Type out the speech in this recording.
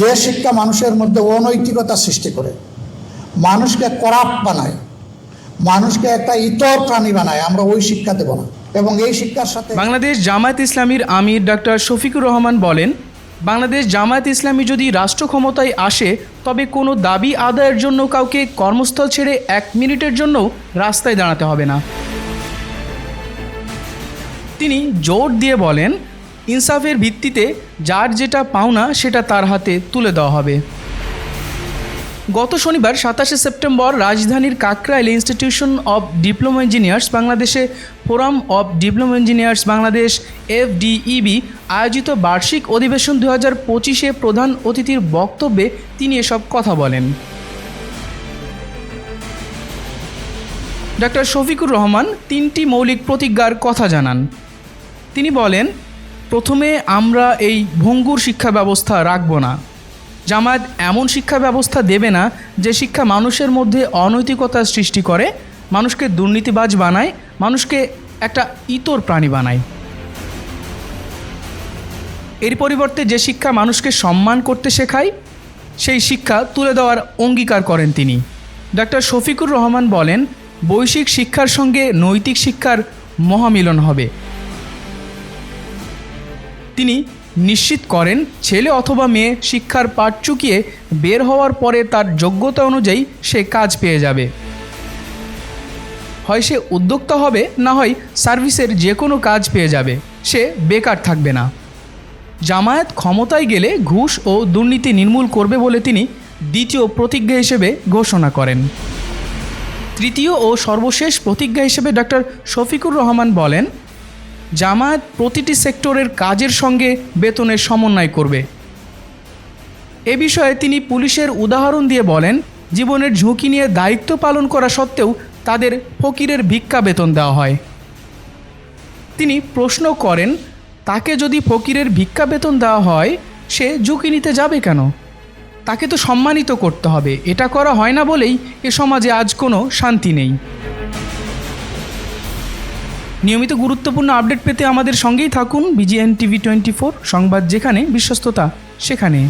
যে শিক্ষা মানুষের মধ্যে অনৈতিকতা সৃষ্টি করে, মানুষকে করাপ বানায়, মানুষকে একটা ইতর প্রাণী বানায়, আমরা ওই শিক্ষা দেব না। এবং এই শিক্ষার সাথে বাংলাদেশ জামায়াত ইসলামীর আমির ডাক্তার শফিকুর রহমান বলেন, বাংলাদেশ জামায়াত ইসলামী যদি রাষ্ট্র ক্ষমতায় আসে, তবে কোনো দাবি আদায়ের জন্য কাউকে কর্মস্থল ছেড়ে এক মিনিটের জন্যও রাস্তায় দাঁড়াতে হবে না। তিনি জোর দিয়ে বলেন ইনসাফের ভিত্তিতে যার যেটা পাওনা সেটা তার হাতে তুলে দেওয়া হবে। গত শনিবার সাতাশে সেপ্টেম্বর রাজধানীর Kakrail institution of diploma engineers বাংলাদেশে forum of diploma engineers Bangladesh FDEB আয়োজিত বার্ষিক অধিবেশন দু হাজার পঁচিশে প্রধান অতিথির বক্তব্যে তিনি এসব কথা বলেন। ডক্টর শফিকুর রহমান তিনটি মৌলিক প্রতিজ্ঞার কথা জানান। তিনি বলেন প্রথমে আমরা এই ভঙ্গুর শিক্ষা ব্যবস্থা রাখব না। জামায়াত এমন শিক্ষা ব্যবস্থা দেবে না যে শিক্ষা মানুষের মধ্যে অনৈতিকতার সৃষ্টি করে, মানুষকে দুর্নীতিবাজ বানায়, মানুষকে একটা ইতর প্রাণী বানায়। এর পরিবর্তে যে শিক্ষা মানুষকে সম্মান করতে শেখায়, সেই শিক্ষা তুলে দেওয়ার অঙ্গীকার করেন তিনি। ডক্টর শফিকুর রহমান বলেন, বৈশ্বিক শিক্ষার সঙ্গে নৈতিক শিক্ষার মহামিলন হবে। তিনি নিশ্চিত করেন ছেলে অথবা মেয়ে শিক্ষার পাঠ চুকিয়ে বের হওয়ার পরে তার যোগ্যতা অনুযায়ী সে কাজ পেয়ে যাবে। হয় সে উদ্যোক্তা হবে, না হয় সার্ভিসের যে কোনো কাজ পেয়ে যাবে। সে বেকার থাকবে না। জামায়াত ক্ষমতায় গেলে ঘুষ ও দুর্নীতি নির্মূল করবে বলে তিনি দ্বিতীয় প্রতিজ্ঞা হিসেবে ঘোষণা করেন। তৃতীয় ও সর্বশেষ প্রতিজ্ঞা হিসেবে ডক্টর শফিকুর রহমান বলেন জামায়াত প্রতিটি সেক্টরের কাজের সঙ্গে বেতনের সমন্বয় করবে। এ বিষয়ে তিনি পুলিশের উদাহরণ দিয়ে বলেন, জীবনের ঝুঁকি নিয়ে দায়িত্ব পালন করা সত্ত্বেও তাদের ফকিরের ভিক্ষা বেতন দেওয়া হয়। তিনি প্রশ্ন করেন, তাকে যদি ফকিরের ভিক্ষা বেতন দেওয়া হয়, সে ঝুঁকি নিতে যাবে কেন? তাকে তো সম্মানিত করতে হবে, এটা করা হয় না বলেই এ সমাজে আজ কোনো শান্তি নেই। নিয়মিত গুরুত্বপূর্ণ আপডেট পেতে আমাদের সঙ্গেই থাকুন বিজিএন টিভি টোয়েন্টি ফোর সংবাদ যেখানে, বিশ্বস্ততা সেখানে।